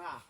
না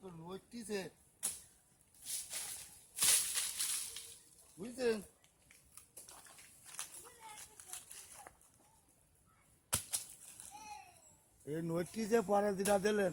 তো নইটিছে বুঝছেন এই নোটটি যে পরের দিনা দিলেন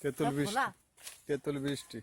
তেঁতুল সব খোলা বৃষ্টি তেঁতুল বৃষ্টি